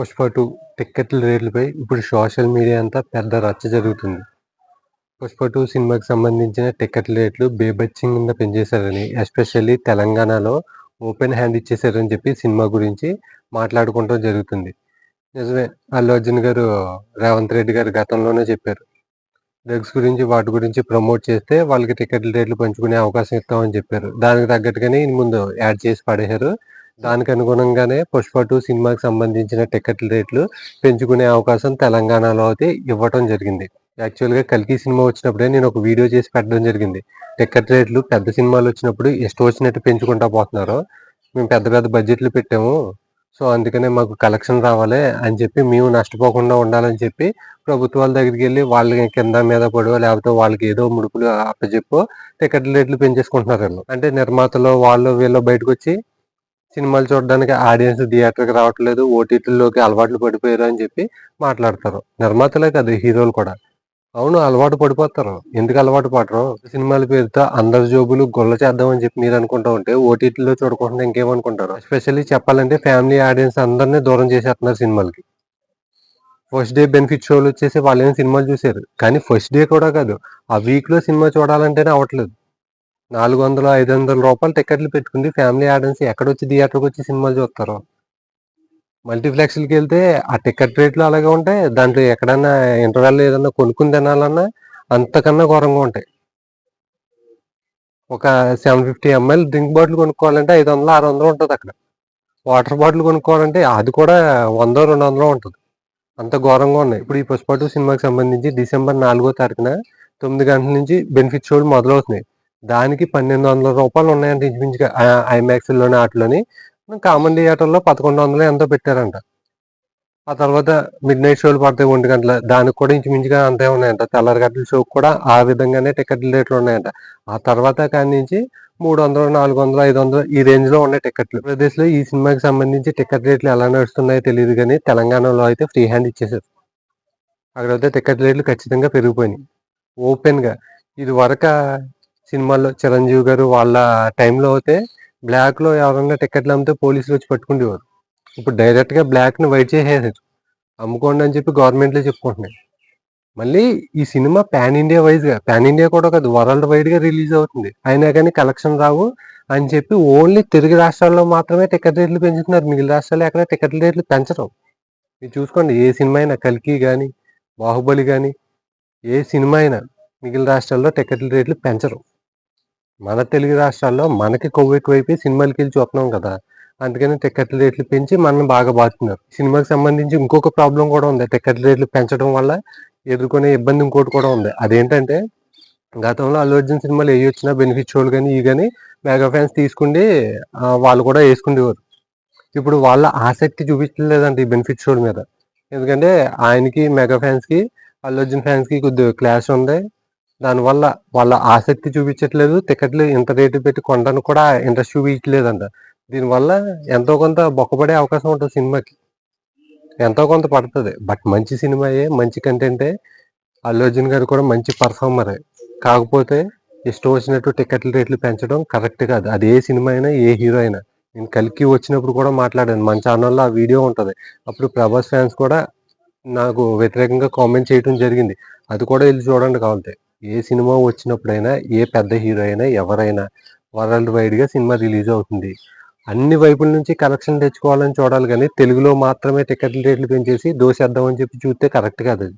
Pushpa two టిక్కెట్ల రేట్లపై ఇప్పుడు social media అంతా పెద్ద రచ్చ జరుగుతుంది. పుష్ప టూ సినిమాకి సంబంధించిన టికెట్ల రేట్లు బేభత్సంగా పెంచేశారని ఎస్పెషల్లీ తెలంగాణలో ఓపెన్ హ్యాండ్ ఇచ్చేసారని చెప్పి సినిమా గురించి మాట్లాడుకోవడం జరుగుతుంది. నిజమే అల్లు అర్జున్ గారు రేవంత్ రెడ్డి గారు గతంలోనే చెప్పారు. డ్రగ్స్ గురించి వాటి గురించి ప్రమోట్ చేస్తే వాళ్ళకి టికెట్ల రేట్లు పంచుకునే అవకాశం ఇస్తామని చెప్పారు. దానికి తగ్గట్టుగానే ముందు యాడ్ చేసి పడేశారు. దానికి అనుగుణంగానే పుష్ప టూ సినిమాకి సంబంధించిన టికెట్ రేట్లు పెంచుకునే అవకాశం తెలంగాణలో అయితే ఇవ్వటం జరిగింది. యాక్చువల్గా కల్కి సినిమా వచ్చినప్పుడే నేను ఒక వీడియో చేసి పెట్టడం జరిగింది. టికెట్ రేట్లు పెద్ద సినిమాలు వచ్చినప్పుడు ఇష్టం వచ్చినట్టు పెంచుకుంటా పోతున్నారు. మేము పెద్ద పెద్ద బడ్జెట్లు పెట్టాము. సో అందుకనే మాకు కలెక్షన్ రావాలి అని చెప్పి మేము నష్టపోకుండా ఉండాలని చెప్పి ప్రభుత్వాల దగ్గరికి వెళ్ళి వాళ్ళకి కింద మీద పడో లేకపోతే వాళ్ళకి ఏదో ముడుపులు అప్పచెప్పో టికెట్ రేట్లు పెంచేసుకుంటున్నారు వీళ్ళు. అంటే నిర్మాతలు వాళ్ళు వీళ్ళు బయటకు వచ్చి సినిమాలు చూడడానికి ఆడియన్స్ థియేటర్కి రావట్లేదు ఓటీటీలోకి అలవాట్లు పడిపోయారు అని చెప్పి మాట్లాడతారు. నిర్మాతలే కాదు హీరోలు కూడా. అవును అలవాటు పడిపోతారు. ఎందుకు అలవాటు పడరు? సినిమాల పేరుతో అందరి జోబులు గొల్ల చేద్దామని చెప్పి మీరు అనుకుంటా ఉంటే ఓటీటీలో చూడకుండా ఇంకేమనుకుంటారు? ఎస్పెషల్లీ చెప్పాలంటే ఫ్యామిలీ ఆడియన్స్ అందరినీ దూరం చేసేస్తున్నారు సినిమాలకి. ఫస్ట్ డే బెనిఫిట్ షోలు వచ్చేసి వాళ్ళేమో సినిమాలు చూసారు కానీ ఫస్ట్ డే కూడా కాదు ఆ వీక్లో సినిమా చూడాలంటేనే అవ్వట్లేదు నాలుగు వందలు ఐదు వందల రూపాయలు టికెట్లు పెట్టుకుంది. ఫ్యామిలీ ఆడియన్స్ ఎక్కడొచ్చి థియేటర్కి వచ్చి సినిమాలు చూస్తారు? మల్టీప్లెక్స్లకి వెళ్తే ఆ టికెట్ రేట్లు అలాగే ఉంటాయి. దాంట్లో ఎక్కడన్నా ఇంటర్వెల్ ఏదన్నా కొనుక్కుని తినాలన్నా అంతకన్నా ఘోరంగా ఉంటాయి. ఒక seven fifty ML drink bottle కొనుక్కోవాలంటే ఐదు వందలు ఆరు వందలు ఉంటుంది అక్కడ. వాటర్ బాటిల్ కొనుక్కోవాలంటే అది కూడా వంద రెండు వందలు ఉంటుంది. అంత ఘోరంగా ఉన్నాయి. ఇప్పుడు ఈ పుష్ప టూ సినిమాకి సంబంధించి డిసెంబర్ నాలుగో తారీఖున తొమ్మిది గంటల నుంచి బెనిఫిట్ షోలు మొదలవుతున్నాయి. దానికి పన్నెండు వందల రూపాయలు ఉన్నాయంటే ఇంచుమించుగా ఐమాక్స్లోని వాటిలోని కామన్ థియేటర్లో పదకొండు వందలు ఎంతో పెట్టారంట. ఆ తర్వాత మిడ్ నైట్ షోలు పడతాయి ఒంటి గంటల దానికి కూడా ఇంచుమించుగా అంతే ఉన్నాయంట. తెల్లారి గంటల షోకి కూడా ఆ విధంగానే టికెట్ రేట్లు ఉన్నాయంట. ఆ తర్వాత కాడి నుంచి మూడు వందలు నాలుగు వందలు ఐదు వందలు ఈ రేంజ్లో ఉన్నాయి టికెట్లు. ప్రదేశ్లో ఈ సినిమాకి సంబంధించి టికెట్ రేట్లు ఎలా నడుస్తున్నాయో తెలియదు కానీ తెలంగాణలో అయితే ఫ్రీ హ్యాండ్ ఇచ్చేసారు అక్కడైతే టికెట్ రేట్లు ఖచ్చితంగా పెరిగిపోయినాయి. ఓపెన్గా ఇది వరక సినిమాల్లో చిరంజీవి గారు వాళ్ళ టైంలో అయితే బ్లాక్లో ఎవరైనా టికెట్లు అమ్మితే పోలీసులు వచ్చి పట్టుకుండేవారు. ఇప్పుడు డైరెక్ట్గా బ్లాక్ని వైట్ చేసేసారు అమ్ముకోండి అని చెప్పి గవర్నమెంట్లో చెప్పుకుంటున్నాయి. మళ్ళీ ఈ సినిమా పాన్ ఇండియా వైజ్గా పాన్ ఇండియా కూడా కాదు వరల్డ్ వైడ్గా రిలీజ్ అవుతుంది. అయినా కానీ కలెక్షన్ రావు అని చెప్పి ఓన్లీ తెలుగు రాష్ట్రాల్లో మాత్రమే టికెట్ రేట్లు పెంచుతున్నారు. మిగిలిన రాష్ట్రాల్లో ఎక్కడ టికెట్ రేట్లు పెంచరు. మీరు చూసుకోండి ఏ సినిమా అయినా కల్కి కానీ బాహుబలి కానీ ఏ సినిమా అయినా మిగిలిన రాష్ట్రాల్లో టికెట్ల రేట్లు పెంచరు. మన తెలుగు రాష్ట్రాల్లో మనకి కొవ్వు ఎక్కువైపోయి సినిమాలకి వెళ్ళి చూస్తున్నాం కదా. అందుకని టికెట్ల రేట్లు పెంచి మనం బాగా బాగుతున్నారు సినిమాకి సంబంధించి ఇంకొక ప్రాబ్లం కూడా ఉంది. టికెట్ల రేట్లు పెంచడం వల్ల ఎదుర్కొనే ఇబ్బంది ఇంకోటి కూడా ఉంది. అదేంటంటే గతంలో అల్లు అర్జున్ సినిమాలు ఏ వచ్చినా బెనిఫిట్ షోలు కానీ ఇవి కానీ మెగా ఫ్యాన్స్ తీసుకుండి వాళ్ళు కూడా వేసుకుండేవారు. ఇప్పుడు వాళ్ళ ఆసక్తి చూపించలేదండి ఈ బెనిఫిట్ షోల మీద. ఎందుకంటే ఆయనకి మెగా ఫ్యాన్స్కి అల్లు అర్జున్ ఫ్యాన్స్కి కొద్దిగా క్లాష్ ఉంది. దానివల్ల వాళ్ళ ఆసక్తి చూపించట్లేదు టికెట్లు ఇంత రేటు పెట్టి కొనడానికి కూడా ఇంట్రెస్ట్ చూపించలేదంట దీనివల్ల ఎంతో కొంత బొక్కపడే అవకాశం ఉంటుంది సినిమాకి. ఎంతో కొంత పడుతుంది. బట్ మంచి సినిమాయే మంచి కంటెంటే. అల్లు అర్జున్ గారు కూడా మంచి పర్ఫార్మరే. కాకపోతే ఇష్టం వచ్చినట్టు టికెట్ల రేట్లు పెంచడం కరెక్ట్ కాదు. అది ఏ సినిమా అయినా ఏ హీరో అయినా. నేను కలికి వచ్చినప్పుడు కూడా మాట్లాడాను. మన ఛానల్లో ఆ వీడియో ఉంటుంది. అప్పుడు ప్రభాస్ ఫ్యాన్స్ కూడా నాకు వ్యతిరేకంగా కామెంట్ చేయడం జరిగింది. అది కూడా వెళ్ళి చూడండి కావాలంటే. ఏ సినిమా వచ్చినప్పుడైనా ఏ పెద్ద హీరో అయినా ఎవరైనా వరల్డ్ వైడ్గా సినిమా రిలీజ్ అవుతుంది. అన్ని వైపుల నుంచి కలెక్షన్ తెచ్చుకోవాలని చూడాలి కానీ తెలుగులో మాత్రమే టికెట్ల రేట్లు పెంచేసి దోసేద్దామని చెప్పి చూస్తే కరెక్ట్ కాదు అది.